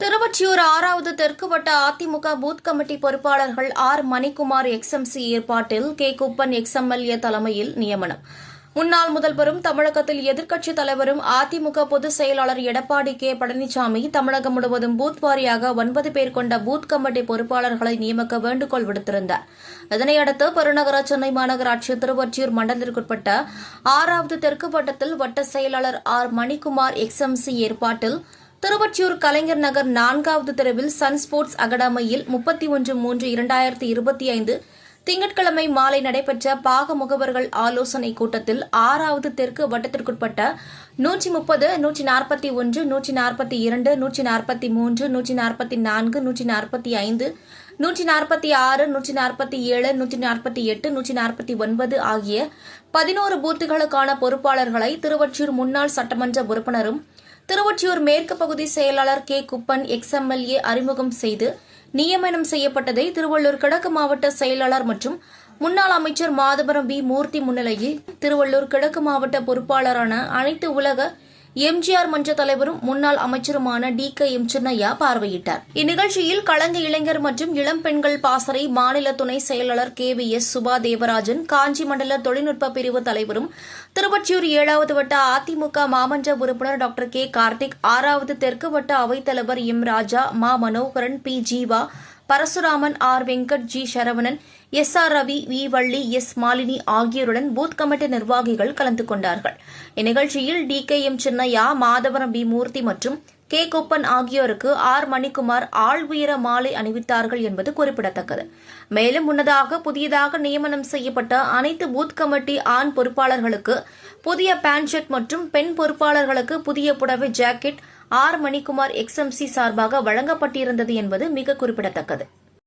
திருவொற்றியூர் ஆறாவது தெற்கு வட்ட அதிமுக பூத் கமிட்டி பொறுப்பாளர்கள் ஆர் மணிக்குமார் எக்ஸ்எம்சி ஏற்பாட்டில் கே குப்பன் எக்ஸ்எம்எல்ஏ தலைமையில் நியமனம். முன்னாள் முதல்வரும் தமிழகத்தில் எதிர்க்கட்சித் தலைவரும் அதிமுக பொதுச் செயலாளர் எடப்பாடி கே பழனிசாமி தமிழகம் முழுவதும் பூத் வாரியாக ஒன்பது பேர் கொண்ட பூத் கமிட்டி பொறுப்பாளர்களை நியமிக்க வேண்டுகோள் விடுத்திருந்தார். இதனையடுத்து பெருநகர சென்னை மாநகராட்சி திருவொற்றியூர் மண்டலத்திற்குட்பட்ட ஆறாவது தெற்கு வட்டத்தில் வட்ட செயலாளர் ஆர் மணிக்குமார் எக்ஸ்எம்சி ஏற்பாட்டில் திருவொற்றியூர் கலைஞர் நகர் நான்காவது தெருவில் சன் ஸ்போர்ட்ஸ் அகாடமியில் முப்பத்தி ஒன்று மூன்று இரண்டாயிரத்தி இருபத்தி ஐந்து திங்கட்கிழமை மாலை நடைபெற்ற பாக முகவர்கள் ஆலோசனை கூட்டத்தில் ஆறாவது தெற்கு வட்டத்திற்குட்பட்ட நூற்றி முப்பது நூற்றி நாற்பத்தி ஒன்று நூற்றி நாற்பத்தி இரண்டு நூற்றி நாற்பத்தி மூன்று நூற்றி நாற்பத்தி நான்கு நூற்றி நாற்பத்தி ஐந்து நூற்றி நாற்பத்தி ஆறு நூற்றி நாற்பத்தி ஏழு நூற்றி நாற்பத்தி எட்டு நூற்றி நாற்பத்தி ஒன்பது ஆகிய பதினோரு பூத்துகளுக்கான பொறுப்பாளர்களை திருவொற்றியூர் முன்னாள் சட்டமன்ற உறுப்பினரும் திருவொற்றியூர் மேற்கு பகுதி செயலாளர் கே. குப்பன் எக்ஸ்எம்எல்ஏ அறிமுகம் செய்து நியமனம் செய்யப்பட்டதை திருவள்ளூர் கிழக்கு மாவட்ட செயலாளர் மற்றும் முன்னாள் அமைச்சர் மாதவரம் வி மூர்த்தி முன்னிலையில் திருவள்ளூர் கிழக்கு மாவட்ட பொறுப்பாளரான அனைத்து உலக எம்ஜிஆர் மன்ற தலைவரும் முன்னாள் அமைச்சருமான டி கே எம் சின்னையா பார்வையிட்டார். இந்நிகழ்ச்சியில் கலங்க இளைஞர் மற்றும் இளம் பெண்கள் பாசறை மாநில துணை செயலாளர் K V S Suba Devarajan Kanchi மண்டல தொழில்நுட்ப பிரிவு தலைவரும் திருவொற்றியூர் ஏழாவது வட்ட அதிமுக மாமன்ற உறுப்பினர் டாக்டர் கே கார்த்திக் ஆறாவது தெற்கு வட்ட அவைத்தலைவர் எம் ராஜா மா Manoharan P Jeeva Parasuraman R. Venkat G. Saravanan S. R. Ravi V. Valli S. Malini ஆகியோருடன் பூத் கமிட்டி நிர்வாகிகள் கலந்து கொண்டார்கள். இந்நிகழ்ச்சியில் T. K. M. Chinnaiah Madhavaram P. Moorthy மற்றும் கே. கொப்பன் ஆகியோருக்கு ஆர். மணிக்குமார் ஆள் உயர மாலை அணிவித்தார்கள் என்பது குறிப்பிடத்தக்கது. மேலும் முன்னதாக புதியதாக நியமனம் செய்யப்பட்ட அனைத்து பூத் கமிட்டி ஆண் பொறுப்பாளர்களுக்கு புதிய பேண்ட் ஷர்ட் மற்றும் பெண் பொறுப்பாளர்களுக்கு புதிய புடவை ஜாக்கெட் ஆர் மணிக்குமார் எக்ஸ்எம்சி சார்பாக வழங்கப்பட்டிருந்தது என்பது மிக குறிப்பிடத்தக்கது.